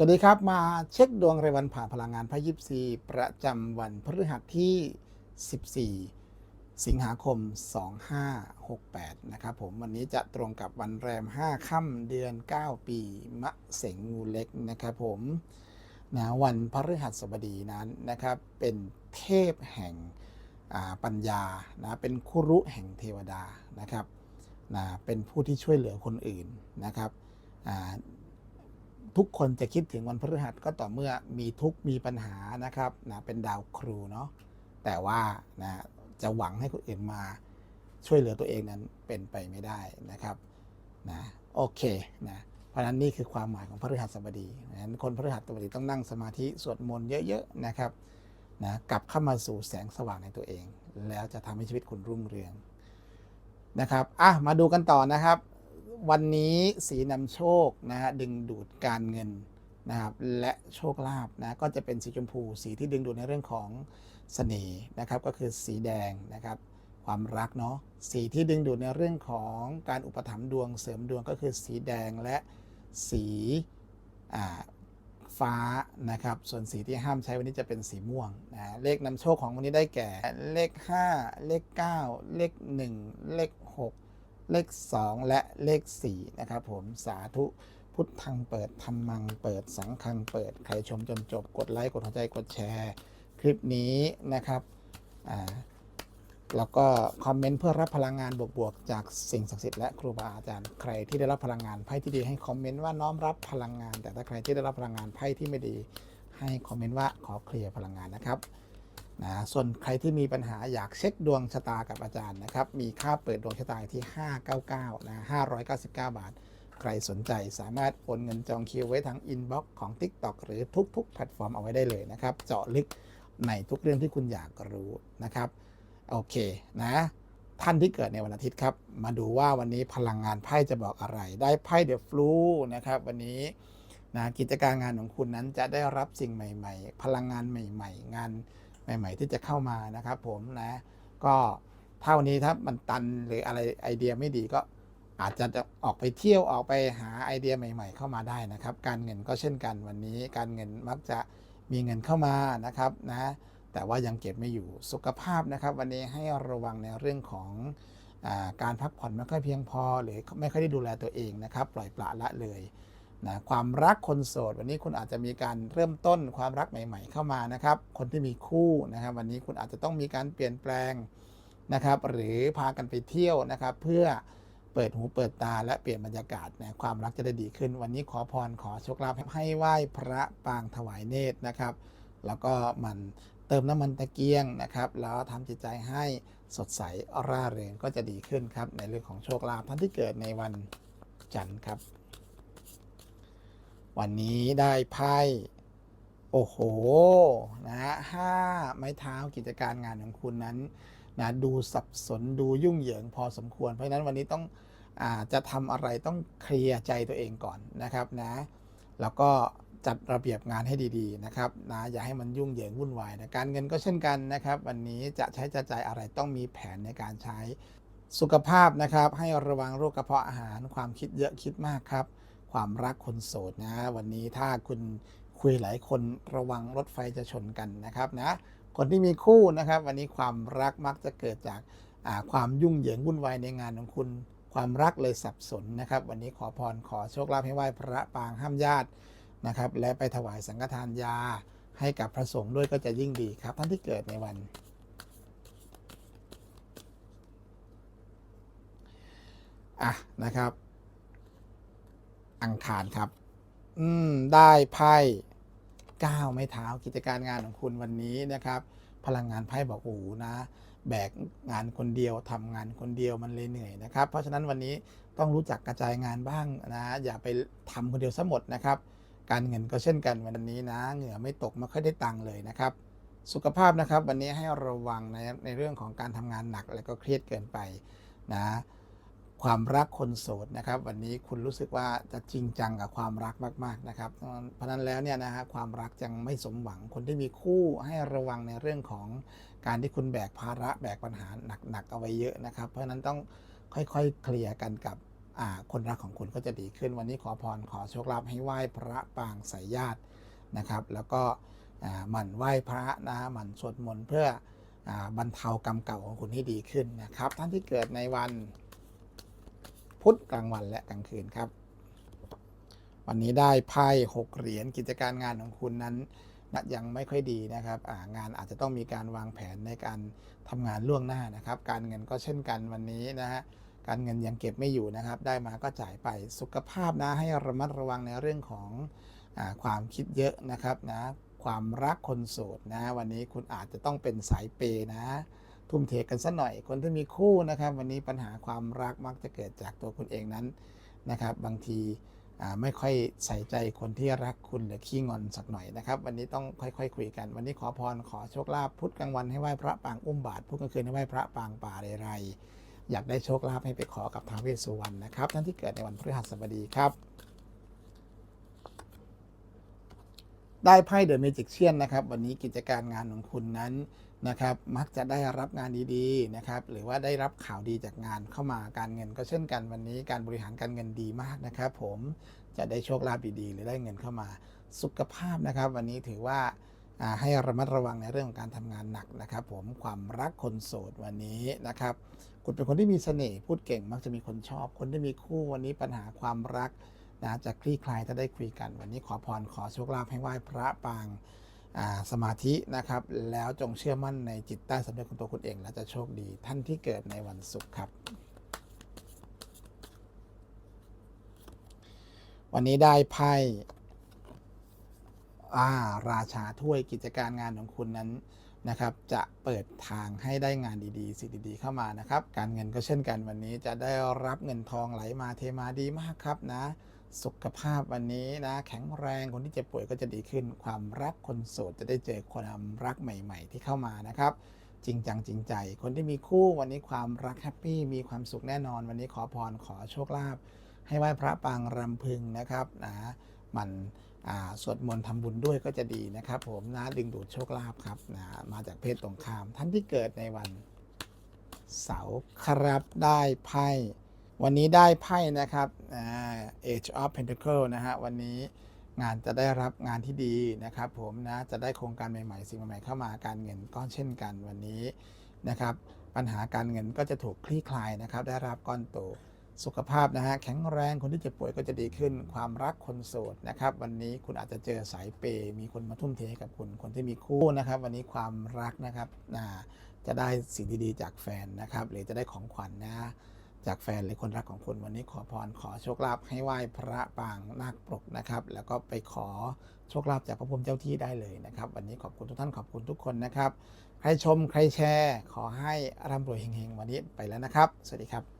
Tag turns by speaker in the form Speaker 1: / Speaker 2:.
Speaker 1: สวัสดีครับ มาเช็คดวงรายวันผ่าพลังงานพระยิปซีประจำวันพฤหัสที่ 14 สิงหาคม 2568 นะครับผมวันนี้จะตรงกับวันแรม 5 ค่ำเดือน 9 ปี มะเสงงูเล็กนะครับผมนะวันพฤหัสบดีนั้นนะครับ เป็นเทพแห่งปัญญานะเป็นคุรุแห่งเทวดานะครับนะเป็นผู้ที่ช่วยเหลือคนอื่นนะครับ ทุกคนจะคิดถึงวันพฤหัสก็ต่อเมื่อมีทุกข์มีปัญหานะครับนะเป็นดาวครูเนาะแต่ว่านะจะหวังให้คนอื่นมาช่วยเหลือตัวเองนั้นเป็นไปไม่ได้นะครับนะโอเคนะเพราะฉะนั้นนี่คือความหมายของพฤหัสบดีนะคนพฤหัสบดีต้องนั่งสมาธิสวดมนต์เยอะๆนะครับนะกลับเข้ามาสู่แสงสว่างในตัวเอง แล้วจะทำให้ชีวิตคุณรุ่งเรืองนะครับอะมาดูกันต่อนะครับ วันนี้สีนำโชคนะฮะดึงดูดการเงินนะครับและโชคลาภนะก็จะเป็นสีชมพู สีที่ดึงดูดในเรื่องของเสน่ห์นะครับก็คือสีแดงนะครับความรักเนาะสีที่ดึงดูดในเรื่องของการอุปถัมภ์ดวงเสริมดวงก็คือสีแดงและสีฟ้านะครับส่วนสีที่ห้ามใช้วันนี้จะเป็นสีม่วงนะเลขนำโชคของวันนี้ได้แก่เลข 5 เลข 9 เลข 1 เลข 6 เลข 2 และเลข 4 นะครับผมสาธุพุทธังเปิดธรรมังเปิดสังฆังเปิด ใครชมจนจบกดไลค์กดหัวใจกดแชร์ คลิปนี้นะครับอ่าแล้วก็คอมเมนต์เพื่อรับพลังงานบวกๆจากสิ่งศักดิ์สิทธิ์และครูบาอาจารย์ ใครที่ได้รับพลังงานไพ่ที่ดีให้คอมเมนต์ว่าน้อมรับพลังงาน แต่ถ้าใครที่ได้รับพลังงานไพ่ที่ไม่ดี ให้คอมเมนต์ว่าขอเคลียร์พลังงานนะครับ นะส่วนใครที่มีปัญหาอยากเช็คดวงชะตากับอาจารย์นะครับ มีค่าเปิดดวงชะตาที่ 599นะ599 บาท ใครสนใจสามารถโอนเงินจองคิวไว้ทางอินบ็อกซ์ของ TikTok หรือทุกๆ แพลตฟอร์มเอาไว้ได้เลยนะครับ เจาะลึกในทุกเรื่องที่คุณอยากรู้นะครับ โอเคนะท่านที่เกิดในวันอาทิตย์ครับ มาดูว่าวันนี้พลังงานไพ่จะบอกอะไร ได้ไพ่เดอะฟลูนะครับวันนี้นะกิจการงานของคุณนั้นจะได้รับสิ่งใหม่ ๆ พลังงานใหม่ ๆ งาน ใหม่ๆ ที่จะเข้ามานะครับผมนะก็ถ้านี้ถ้ามันตันหรืออะไรไอเดียไม่ดีก็อาจจะออกไปเที่ยวออกไปหาไอเดียใหม่ ๆ เข้ามาได้นะครับ การเงินก็เช่นกันวันนี้ การเงินมักจะมีเงินเข้ามานะครับนะแต่ว่ายังเก็บไม่อยู่สุขภาพนะครับ วันนี้ให้ระวังในเรื่องของอการพักผ่อนไม่ค่อยเพียงพอ หรือไม่ค่อยได้ดูแลตัวเองนะครับ ปล่อยปละละเลย นะความรักคนโสด วันนี้คุณอาจจะมีการเริ่มต้นความรักใหม่ ๆ เข้ามานะครับ คนที่มีคู่นะครับ วันนี้คุณอาจจะต้องมีการเปลี่ยนแปลงนะครับ หรือพากันไปเที่ยวนะครับ เพื่อเปิดหูเปิดตาและเปลี่ยนบรรยากาศนะความรักจะได้ดีขึ้น วันนี้ขอพรขอโชคลาภให้ไหว้พระปางถวายเนตรนะครับ แล้วก็มันเติมน้ำมันตะเกียงนะครับ แล้วทำจิตใจให้สดใสร่าเริงก็จะดีขึ้นครับ ในเรื่องของโชคลาภท่านที่เกิดในวันจันทร์ครับ วันนี้ได้ไพ่ โอ้โห นะฮะห้าไม้เท้ากิจการงานของคุณนั้นนะดูสับสนดูยุ่งเหยิงพอสมควร เพราะฉะนั้นวันนี้ต้องอาจะทำอะไรต้องเคลียร์ใจตัวเองก่อนนะครับนะ แล้วก็จัดระเบียบงานให้ดีๆนะครับนะอย่าให้มันยุ่งเหยิงวุ่นวายนะการเงินก็เช่นกันนะครับ วันนี้จะใช้จจ่ายอะไรต้องมีแผนในการใช้สุขภาพนะครับ ให้ระวังโรคกระเพาะอาหารความคิดเยอะคิดมากครับ ความรักคนโสดนะ วันนี้ถ้าคุณคุยหลายคนระวังรถไฟจะชนกันนะครับนะคนที่มีคู่นะครับ วันนี้ความรักมักจะเกิดจากาความยุ่งเหยิงวุ่นวายในงานของคุณ ความรักเลยสับสนนะครับ วันนี้ขอพรขอโชคลาภให้ไหว้พระปางห้ามญาตินะครับ และไปถวายสังฆทานยาให้กับพระสงฆ์ด้วยก็จะยิ่งดีครับ ท่านที่เกิดในวันอะนะครับ อังคารครับ อืม ได้ไพ่ก้าวไม้เท้ากิจการงานของคุณวันนี้นะครับ พลังงานไพ่บอกโอ้โหนะ แบกงานคนเดียวทำงานคนเดียวมันเลยเหนื่อยนะครับ เพราะฉะนั้นวันนี้ต้องรู้จักกระจายงานบ้างนะอย่าไปทำคนเดียวซะหมดนะครับ การเงินก็เช่นกันวันนี้นะ เหงื่อไม่ตกไม่ค่อยได้ตังค์เลยนะครับ สุขภาพนะครับ วันนี้ให้ระวังในในเรื่องของการทำงานหนัก แล้วก็เครียดเกินไปนะ ความรักคนโสดนะครับ วันนี้คุณรู้สึกว่าจะจริงจังกับความรักมาก ๆนะครับ เพราะนั้นแล้วเนี่ยนะฮะความรักยังไม่สมหวังคนที่มีคู่ให้ระวังในเรื่องของการที่คุณแบกภาระแบกปัญหาหนักๆเอาไว้เยอะนะครับ เพราะนั้นต้องค่อยๆเคลียร์กันกับคนรักของคุณก็จะดีขึ้น วันนี้ขอพรขอโชคลาภให้ไหว้พระปางสายญาตินะครับ แล้วก็หมั่นไหว้พระนะหมั่นสวดมนต์เพื่ออบรรเทากรรมเก่าของคุณให้ดีขึ้นนะครับ ท่านที่เกิดในวัน พุธกลางวันและกลางคืนครับ วันนี้ได้ไพ่หกเหรียญกิจการงานของคุณนั้นนะยังไม่ค่อยดีนะครับางานอาจจะต้องมีการวางแผนในการทำงานล่วงหน้านะครับ การเงินก็เช่นกันวันนี้นะฮะการเงินยังเก็บไม่อยู่นะครับ ได้มาก็จ่ายไปสุขภาพนะให้ระมัดระวังในเรื่องของอความคิดเยอะนะครับนะความรักคนโสดนะ วันนี้คุณอาจจะต้องเป็นสายเปย์นะ ทุ่มเทกันสักหน่อย คนที่มีคู่นะครับ วันนี้ปัญหาความรักมักจะเกิดจากตัวคุณเองนั้นนะครับ บางทีไม่ค่อยใส่ใจคนที่รักคุณหรือขี้งอนสักหน่อยนะครับ วันนี้ต้องค่อยๆคุยกัน วันนี้ขอพรขอโชคลาภพุธกลางวันให้ไหว้พระปางอุ้มบาทพุธกลางคืนให้ไหว้พระปางป่าเรไรอยากได้โชคลาภให้ไปขอกับท้าวเวสสุวรรณนะครับ ท่านที่เกิดในวันพฤหัสบดีครับได้ไพ่เดอะเมจิกเชียนนะครับ วันนี้กิจการงานของคุณนั้น นะครับมักจะได้รับงานดีๆนะครับหรือว่าได้รับข่าวดีจากงานเข้ามาการเงินก็เช่นกันวันนี้การบริหารการเงินดีมากนะครับผมจะได้โชคลาภดีๆหรือได้เงินเข้ามาสุขภาพนะครับ วันนี้ถือว่าให้ระมัดระวังในเรื่องของการทำงานหนักนะครับ ผมความรักคนโสดวันนี้นะครับ คุณเป็นคนที่มีเสน่ห์พูดเก่งมักจะมีคนชอบ คนที่มีคู่วันนี้ปัญหาความรักนะจะคลี่คลายถ้าได้คุยกัน วันนี้ขอพรขอโชคลาภให้ไหว้พระปาง สมาธินะครับ แล้วจงเชื่อมั่นในจิตใต้สำนึกของตัวคุณเอง และจะโชคดีท่านที่เกิดในวันศุกร์ครับวันนี้ได้ไพ่อาราชาถ้วยกิจการงานของคุณนั้นนะครับ จะเปิดทางให้ได้งานดีๆ สิ่งดีๆ เข้ามานะครับ การเงินก็เช่นกันวันนี้จะได้รับเงินทองไหลมาเทมาดีมากครับนะ สุขภาพวันนี้นะ แข็งแรงคนที่เจ็บป่วยก็จะดีขึ้น ความรักคนโสดจะได้เจอความรักใหม่ ๆ ที่เข้ามานะครับ จริงจังจริงใจ คนที่มีคู่วันนี้ความรักแฮปปี้มีความสุขแน่นอน วันนี้ขอพรขอโชคลาภให้ไหว้พระปางรำพึงนะครับนะมันอ่าสวดมนต์ทำบุญด้วยก็จะดีนะครับ ผมนะดึงดูดโชคลาภครับนะมาจากเพศตรงข้าม ท่านที่เกิดในวันเสาร์ครับได้ไพ่ วันนี้ได้ไพ่นะครับอ่า Age of Pentacle นะฮะ วันนี้งานจะได้รับงานที่ดีนะครับผมนะ จะได้โครงการใหม่ๆ สิ่งใหม่ๆเข้ามา การเงินก็เช่นกันวันนี้นะครับ ปัญหาการเงินก็จะถูกคลี่คลายนะครับ ได้รับก้อนโต สุขภาพนะฮะ แข็งแรง คนที่เจ็บป่วยก็จะดีขึ้น ความรักคนโสดนะครับ วันนี้คุณอาจจะเจอสายเปย์มีคนมาทุ่มเทให้กับคุณ คนที่มีคู่นะครับ วันนี้ความรักนะครับจะได้สิ่งดีๆจากแฟนนะครับ หรือจะได้ของขวัญนะ จากแฟนหรือคนรักของคุณวันนี้ขอพรขอโชคลาภให้ไหว้พระปางนาคปรกนะครับ แล้วก็ไปขอโชคลาภจากพระพุทธเจ้าที่ได้เลยนะครับ วันนี้ขอบคุณทุกท่านขอบคุณทุกคนนะครับ ใครชมใครแชร์ ขอให้ร่ำรวยเฮงๆวันนี้ไปแล้วนะครับ สวัสดีครับ